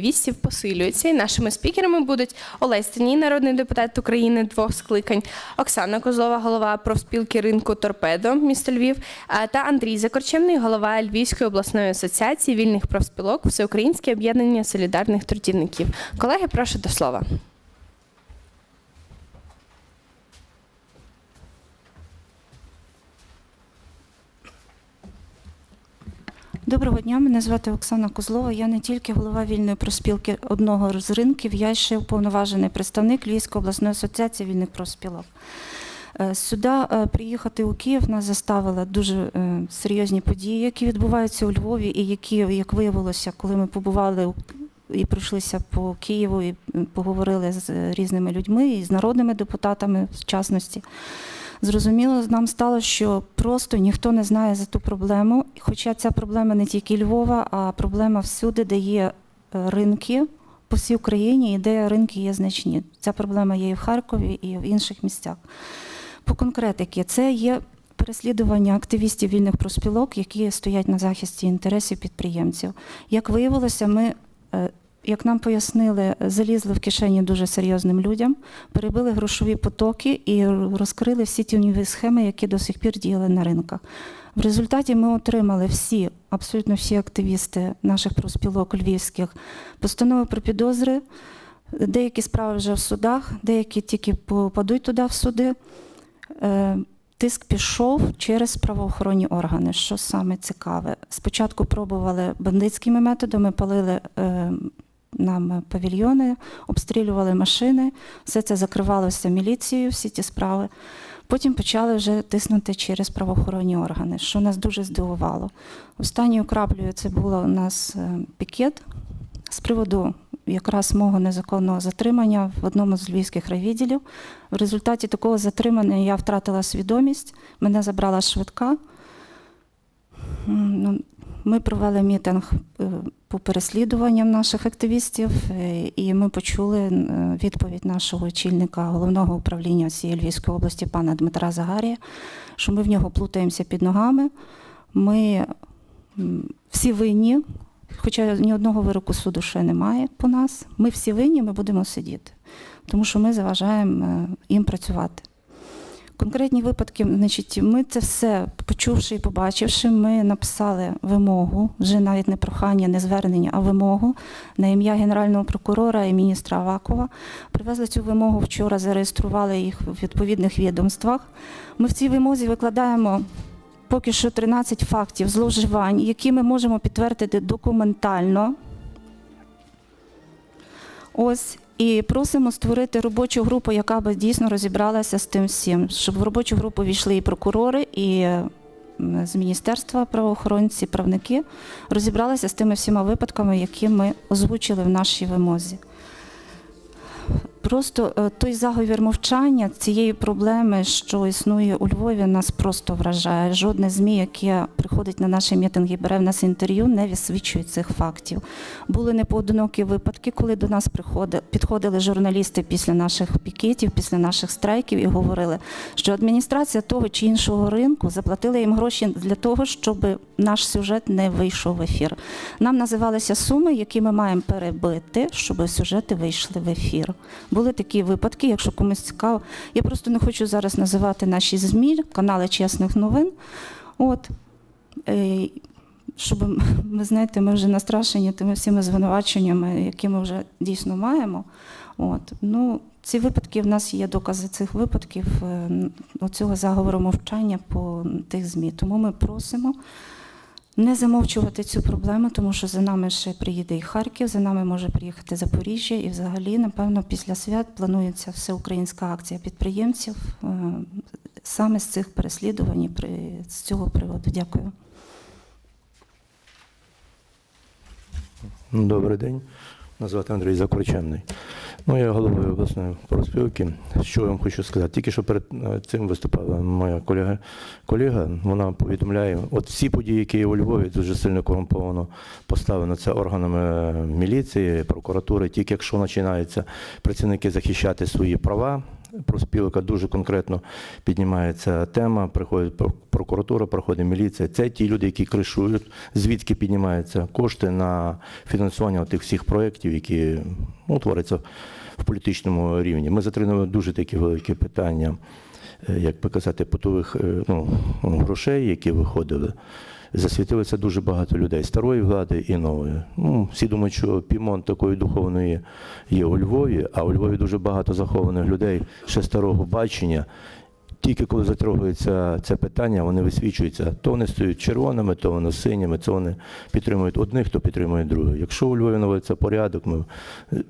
Вістів посилюється, і нашими спікерами будуть Олесь Теній, народний депутат України двох скликань, Оксана Козлова, голова профспілки ринку Торпедо, місто Львів, та Андрій Закорчевний, голова Львівської обласної асоціації вільних профспілок, Всеукраїнське об'єднання солідарних трудівників. Колеги, прошу до слова. Доброго дня, мене звати Оксана Козлова. Я не тільки голова вільної проспілки одного з ринків, я ще уповноважений представник Львівської обласної асоціації вільних проспілок. Е, Сюди е, приїхати у Київ нас заставили дуже е, серйозні події, які відбуваються у Львові, і які, як виявилося, коли ми побували і пройшлися по Києву і поговорили з різними людьми і з народними депутатами в частності. Зрозуміло, нам стало, що просто ніхто не знає за ту проблему. Хоча ця проблема не тільки Львова, а проблема всюди, де є е, ринки по всій Україні, і де ринки є значні. Ця проблема є і в Харкові, і в інших місцях. По конкретики, це є переслідування активістів вільних проспілок, які стоять на захисті інтересів підприємців. Як виявилося, ми. Як нам пояснили, залізли в кишені дуже серйозним людям, перебили грошові потоки і розкрили всі тіньові схеми, які до сих пір діяли на ринках. В результаті ми отримали всі, абсолютно всі активісти наших профспілок львівських постанови про підозри. Деякі справи вже в судах, деякі тільки попадуть туди в суди. Е, Тиск пішов через правоохоронні органи. Що саме цікаве? Спочатку пробували бандитськими методами, палили е, нам павільйони, обстрілювали машини, все це закривалося міліцією, всі ті справи. Потім почали вже тиснути через правоохоронні органи, що нас дуже здивувало. Останньою краплею це було у нас е, пікет з приводу якраз мого незаконного затримання в одному з львівських райвідділів. В результаті такого затримання я втратила свідомість, мене забрала швидка. Ну, ми провели мітинг е, по переслідуванням наших активістів, е, і ми почули е, відповідь нашого очільника головного управління цієї Львівської області, пана Дмитра Загарія, що ми в нього плутаємося під ногами. Ми всі винні, хоча ні одного вироку суду ще немає по нас. Ми всі винні, ми будемо сидіти, тому що ми заважаємо е, їм працювати. Конкретні випадки, значить, ми це все почувши і побачивши, ми написали вимогу, вже навіть не прохання, не звернення, а вимогу на ім'я генерального прокурора і міністра Авакова. Привезли цю вимогу вчора, зареєстрували їх в відповідних відомствах. Ми в цій вимозі викладаємо поки що 13 фактів зловживань, які ми можемо підтвердити документально. Ось і просимо створити робочу групу, яка би дійсно розібралася з тим всім, щоб в робочу групу війшли і прокурори, і з міністерства правоохоронці, правники розібралися з тими всіма випадками, які ми озвучили в нашій вимозі. Просто е, той заговір мовчання цієї проблеми, що існує у Львові, нас просто вражає. Жодне ЗМІ, яке приходить на наші мітинги, бере в нас інтерв'ю, не висвічує цих фактів. Були непоодинокі випадки, коли до нас приходили, підходили журналісти після наших пікетів, після наших страйків і говорили, що адміністрація того чи іншого ринку заплатила їм гроші для того, щоб наш сюжет не вийшов в ефір. Нам називалися суми, які ми маємо перебити, щоб сюжети вийшли в ефір. Були такі випадки, якщо комусь цікаво. Я просто не хочу зараз називати наші ЗМІ, канали чесних новин. От. Е, Щоб ви знаєте, ми вже настрашені тими всіма звинуваченнями, які ми вже дійсно маємо. От. Ну, ці випадки в нас є докази цих випадків, е, оцього заговору мовчання по тих ЗМІ. Тому ми просимо не замовчувати цю проблему, тому що за нами ще приїде і Харків, за нами може приїхати Запоріжжя, і взагалі, напевно, після свят планується всеукраїнська акція підприємців е, саме з цих переслідувань, з цього приводу. Дякую. Добрий день. Назвати Андрій Закорчемний. Ну, я головою обласної профспілки. Що я вам хочу сказати? Тільки що перед е, цим виступала моя колега. колега вона повідомляє, от всі події, які є у Львові, дуже сильно корумповано поставлено це органами е, міліції, прокуратури. Тільки якщо починаються працівники захищати свої права, профспілка дуже конкретно піднімається тема, приходить прокуратура, проходить міліція. Це ті люди, які кришують, звідки піднімаються кошти на фінансування тих всіх проєктів, які ну, творяться в політичному рівні. Ми затримали дуже такі великі питання, е, як би казати, потових е, ну, грошей, які виходили. Засвітилося дуже багато людей старої влади і нової. Ну, всі думають, що Пімон такої духовної є у Львові, а у Львові дуже багато захованих людей ще старого бачення. Тільки коли затрогається це питання, вони висвічуються. То вони стають червоними, то вони синіми, то вони підтримують одних, то підтримують других. Якщо у Львові наводиться порядок, ми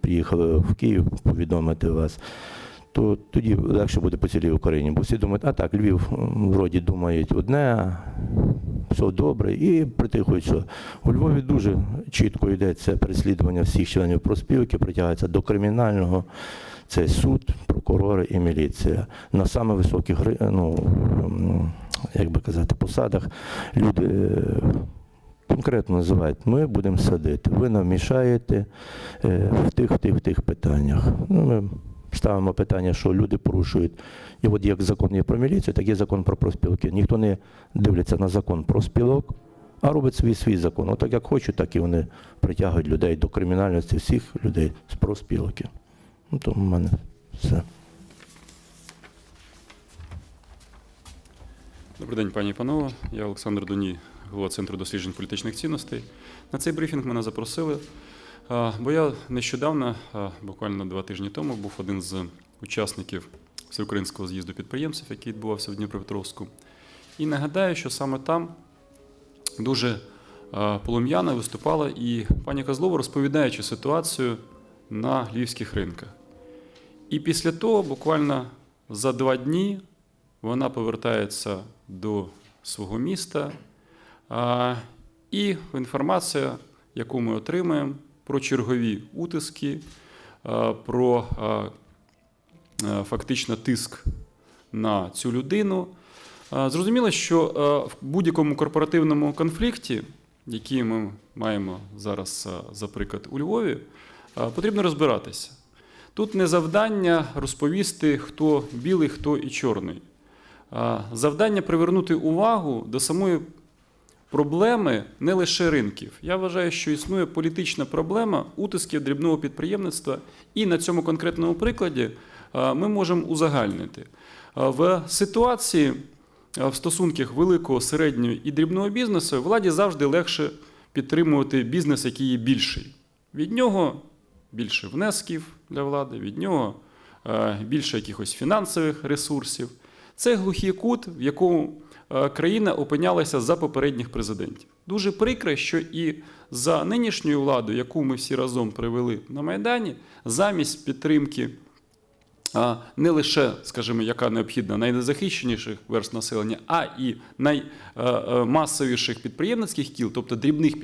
приїхали в Київ повідомити вас, то тоді легше буде по цілій Україні. Бо всі думають, а так, Львів вроді думають одне, все добре, і притихують, що у Львові дуже чітко йдеться переслідування всіх членів проспілки, притягається до кримінального. Це суд, прокурори і міліція. На саме високих ну, як би казати, посадах люди е, конкретно називають, ми будемо садити, ви нам мішаєте е, в тих, в тих, в тих питаннях. Ну, ми ставимо питання, що люди порушують. І от як закон є про міліцію, так є закон про проспілки. Ніхто не дивиться на закон про спілок, а робить свій свій закон. Отак як хочуть, так і вони притягують людей до кримінальності всіх людей з проспілки. Ну, то в мене все. Добрий день, пані і панове. Я Олександр Доній, голова Центру досліджень політичних цінностей. На цей брифінг мене запросили, бо я нещодавно, буквально два тижні тому, був один з учасників всеукраїнського з'їзду підприємців, який відбувався в Дніпропетровську. І нагадаю, що саме там дуже а, полум'яно виступала і пані Козлова, розповідаючи ситуацію на львівських ринках. І після того, буквально за два дні, вона повертається до свого міста. І інформація, яку ми отримаємо про чергові утиски, про а, а, фактично тиск на цю людину. Зрозуміло, що в будь-якому корпоративному конфлікті, який ми маємо зараз, за приклад, у Львові, потрібно розбиратися. Тут не завдання розповісти, хто білий, хто і чорний. Завдання привернути увагу до самої проблеми не лише ринків. Я вважаю, що існує політична проблема утисків дрібного підприємництва, і на цьому конкретному прикладі ми можемо узагальнити. В ситуації в стосунках великого, середнього і дрібного бізнесу владі завжди легше підтримувати бізнес, який є більший. Від нього більше внесків для влади, від нього е, більше якихось фінансових ресурсів. Це глухий кут, в якому е, країна опинялася за попередніх президентів. Дуже прикро, що і за нинішньою владою, яку ми всі разом привели на Майдані, замість підтримки не лише, скажімо, яка необхідна найнезахищеніших верст населення, а і наймасовіших підприємницьких кіл, тобто дрібних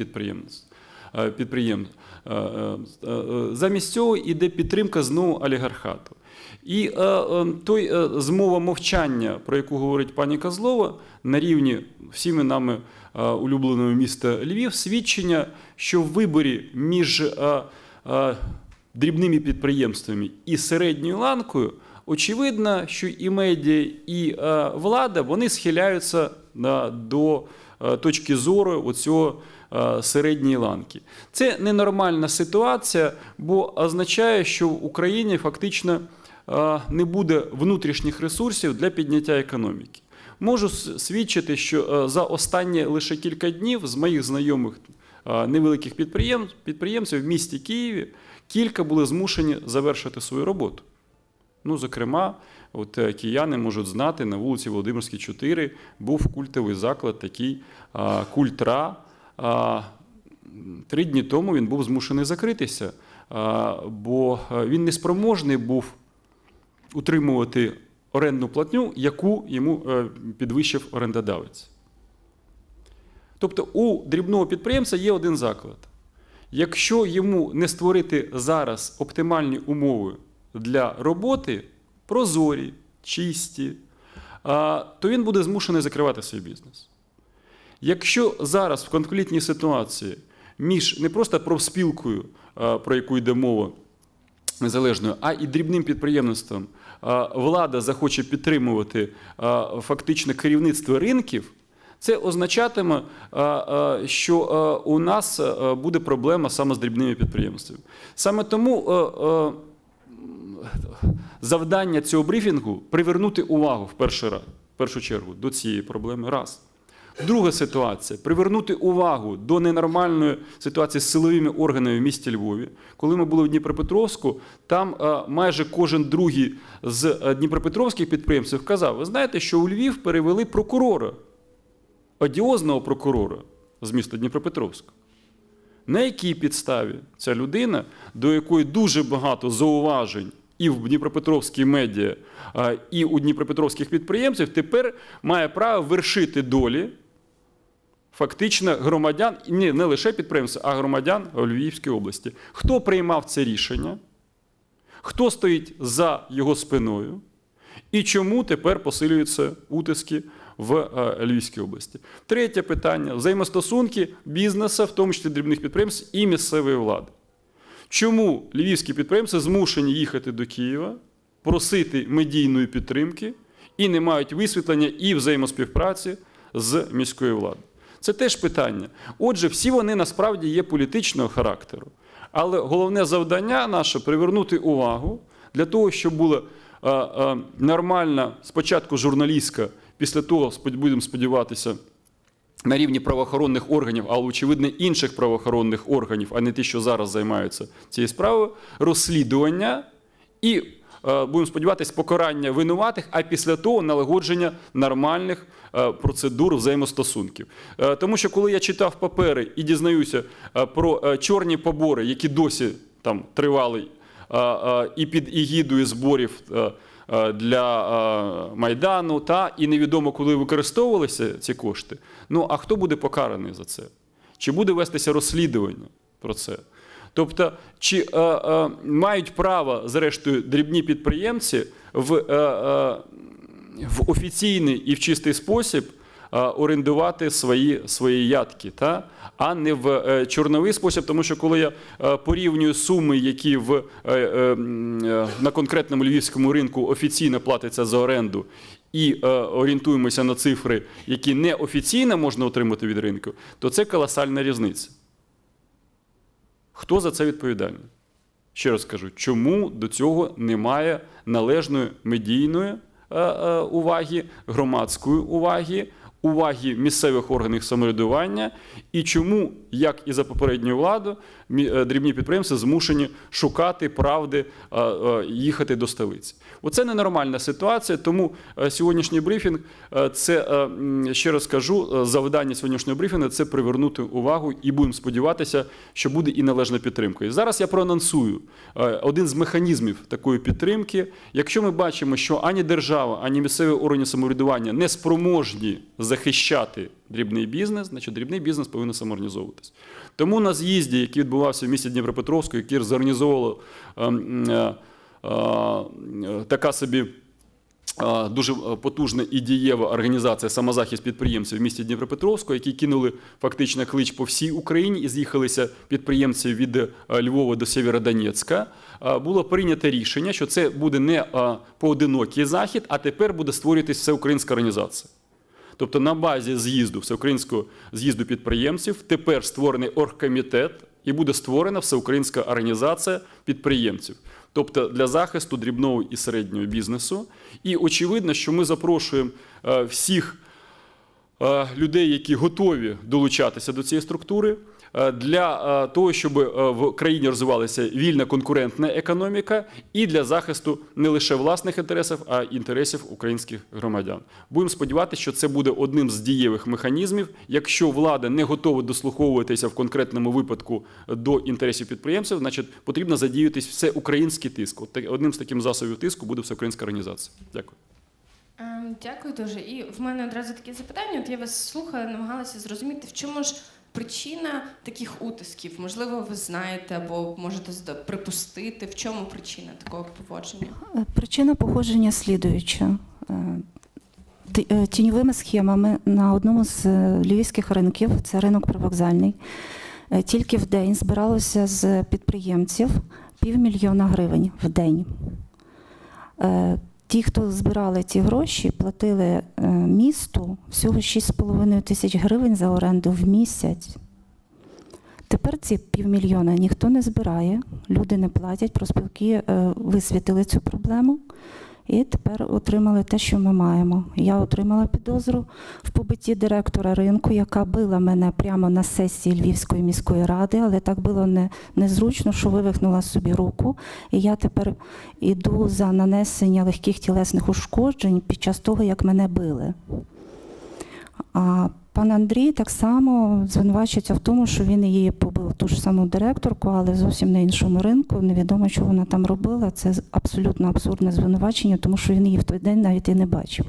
е, Підприємств. Е, е, е, Замість цього йде підтримка знову олігархату. І е, е, той е, змова мовчання, про яку говорить пані Козлова, на рівні всіми нами е, улюбленого міста Львів, свідчення, що в виборі між е, е, дрібними підприємствами і середньою ланкою, очевидно, що і медіа, і е, влада вони схиляються на, до е, точки зору оцього е, середньої ланки. Це ненормальна ситуація, бо означає, що в Україні фактично е, не буде внутрішніх ресурсів для підняття економіки. Можу свідчити, що е, за останні лише кілька днів з моїх знайомих е, невеликих підприємців в місті Києві кілька були змушені завершити свою роботу. Ну, зокрема, от е, кияни можуть знати, на вулиці Володимирській, 4 був культовий заклад, такий культра. Три дні тому він був змушений закритися, бо е, він неспроможний був утримувати орендну платню, яку йому е, підвищив орендодавець. Тобто у дрібного підприємця є один заклад. Якщо йому не створити зараз оптимальні умови для роботи, прозорі, чисті, то він буде змушений закривати свій бізнес. Якщо зараз в конфліктній ситуації між не просто профспілкою, про яку йде мова, незалежною, а і дрібним підприємництвом влада захоче підтримувати фактично керівництво ринків, це означатиме, що у нас буде проблема саме з дрібними підприємствами. Саме тому завдання цього брифінгу привернути увагу в першу чергу до цієї проблеми. Раз. Друга ситуація привернути увагу до ненормальної ситуації з силовими органами в місті Львові. Коли ми були в Дніпропетровську, там е, майже кожен другий з е, дніпропетровських підприємців казав: ви знаєте, що у Львів перевели прокурора, одіозного прокурора з міста Дніпропетровська. На якій підставі ця людина, до якої дуже багато зауважень і в Дніпропетровській медіа, і у дніпропетровських підприємців, тепер має право вершити долі фактично громадян, не, не лише підприємців, а громадян у Львівській області. Хто приймав це рішення? Хто стоїть за його спиною? І чому тепер посилюються утиски в е, Львівській області? Третє питання взаємостосунки бізнесу, в тому числі дрібних підприємств і місцевої влади. Чому львівські підприємці змушені їхати до Києва, просити медійної підтримки і не мають висвітлення і взаємоспівпраці з міською владою? Це теж питання. Отже, всі вони насправді є політичного характеру. Але головне завдання наше привернути увагу для того, щоб була е, е, нормальна спочатку журналістська, після того будемо сподіватися. На рівні правоохоронних органів, але очевидно інших правоохоронних органів, а не ті, що зараз займаються цією справою, розслідування і е, будемо сподіватися, покарання винуватих, а після того налагодження нормальних е, процедур взаємостосунків. Е, тому що коли я читав папери і дізнаюся про чорні побори, які досі там тривали і під ігідою зборів. Е, Для е, майдану та і невідомо, коли використовувалися ці кошти. Ну а хто буде покараний за це? Чи буде вестися розслідування про це? Тобто, чи е, е, мають право, зрештою, дрібні підприємці в, е, е, в офіційний і в чистий спосіб орендувати свої, свої ядки, та? а не в е, чорновий спосіб, тому що коли я е, порівнюю суми, які в, е, е, е, на конкретному львівському ринку офіційно платяться за оренду, і е, орієнтуємося на цифри, які неофіційно можна отримати від ринку, то це колосальна різниця. Хто за це відповідальний? Ще раз кажу, чому до цього немає належної медійної е, е, уваги, громадської уваги, уваги місцевих органів самоврядування, і чому, як і за попередню владу, е, дрібні підприємці змушені шукати правди, е, е, їхати до столиці. Оце ненормальна ситуація, тому сьогоднішній брифінг це ще раз кажу, завдання сьогоднішнього брифінгу це привернути увагу і будемо сподіватися, що буде і належна підтримка. І зараз я проанонсую один з механізмів такої підтримки. Якщо ми бачимо, що ані держава, ані місцеві органи самоврядування не спроможні захищати дрібний бізнес, значить дрібний бізнес повинен самоорганізовуватись. Тому на з'їзді, який відбувався в місті Дніпропетровську, який зорганізовувало ем, е, е, така собі. е, Дуже потужна і дієва організація самозахист підприємців в місті Дніпропетровську, які кинули фактично клич по всій Україні і з'їхалися підприємці від е, Львова до Сєвєродонецька. Е, Було прийнято рішення, що це буде не е, поодинокий захід, а тепер буде створюватися всеукраїнська організація. Тобто на базі з'їзду, всеукраїнського з'їзду підприємців, тепер створений оргкомітет і буде створена всеукраїнська організація підприємців. Тобто для захисту дрібного і середнього бізнесу. І очевидно, що ми запрошуємо е, всіх е, людей, які готові долучатися до цієї структури, для е, того, щоб е, в країні розвивалася вільна конкурентна економіка і для захисту не лише власних інтересів, а й інтересів українських громадян. Будемо сподіватися, що це буде одним з дієвих механізмів. Якщо влада не готова дослуховуватися в конкретному випадку до інтересів підприємців, значить потрібно задіятись все український тиск. Одним з таких засобів тиску буде всеукраїнська організація. Дякую. Дякую дуже. І в мене одразу таке запитання. От я вас слухала, намагалася зрозуміти, в чому ж причина таких утисків. Можливо, ви знаєте або можете припустити, в чому причина такого поводження. Е, Причина походження слідуюча. Е, е, Тіньовими схемами на одному з львівських ринків, це ринок привокзальний, Тільки в день збиралося з підприємців півмільйона гривень в день. Ті, хто збирали ці гроші, платили е, місту всього 6,5 тисяч гривень за оренду в місяць. Тепер ці півмільйона ніхто не збирає, люди не платять, проспілки е, висвітили цю проблему і тепер отримали те, що ми маємо. Я отримала підозру в побитті директора ринку, яка била мене прямо на сесії Львівської міської ради, але так було не, незручно, що вивихнула собі руку. І я тепер іду за нанесення легких тілесних ушкоджень під час того, як мене били. А пан Андрій так само звинувачується в тому, що він її ту ж саму директорку, але зовсім на іншому ринку. Невідомо, що вона там робила. Це абсолютно абсурдне звинувачення, тому що він її в той день навіть і не бачив.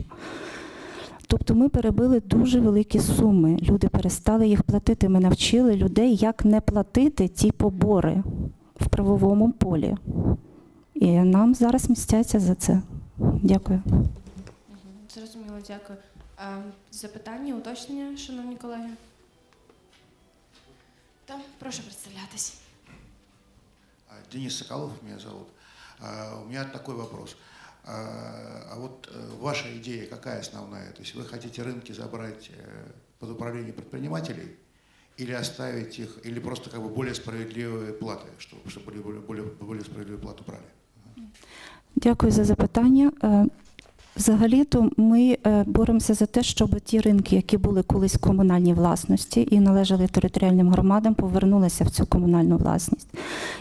Тобто ми перебили дуже великі суми. Люди перестали їх платити. Ми навчили людей, як не платити ті побори в правовому полі. І нам зараз мстяться за це. Дякую. Зрозуміло, дякую. Запитання, уточнення, шановні колеги? Так, прошу представлятись. А, Денис Соколов меня зовут. А, У меня такой вопрос. А а вот э, ваша идея какая основная? То есть вы хотите рынки забрать э, под управление предпринимателей или оставить их, или просто как бы более справедливые платы, чтобы, чтобы более, более, более справедливую плату брали? Дякую за запитання. Взагалі-то ми е, боремося за те, щоб ті ринки, які були колись в комунальній власності і належали територіальним громадам, повернулися в цю комунальну власність.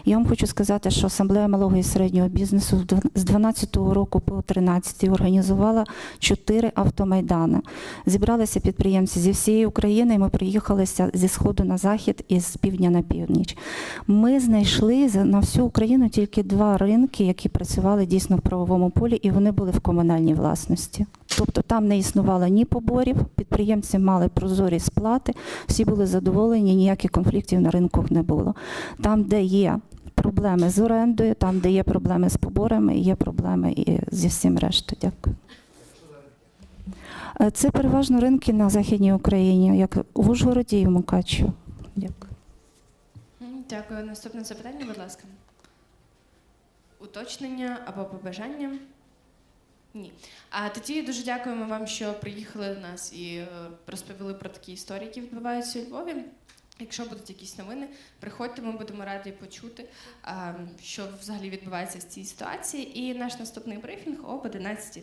Я вам хочу сказати, що Асамблея малого і середнього бізнесу з дв- з 12 року по 13 організувала чотири автомайдани. Зібралися підприємці зі всієї України, і ми приїхалися зі сходу на захід і з півдня на північ. Ми знайшли на всю Україну тільки два ринки, які працювали дійсно в правовому полі, і вони були в комунальній власності. Тобто там не існувало ні поборів, підприємці мали прозорі сплати, всі були задоволені, ніяких конфліктів на ринку не було. Там, де є проблеми з орендою, там, де є проблеми з поборами, є проблеми і зі всім рештою. Дякую. Е, Це переважно ринки на Західній Україні, як в Ужгороді і в Мукачево. Дякую. Дякую. Наступне запитання, будь ласка. Уточнення або побажання? Ні. А тоді дуже дякуємо вам, що приїхали до нас і е, розповіли про такі історії, які відбуваються у Львові. Якщо будуть якісь новини, приходьте, ми будемо раді почути, що взагалі відбувається в цій ситуації. І наш наступний брифінг об 11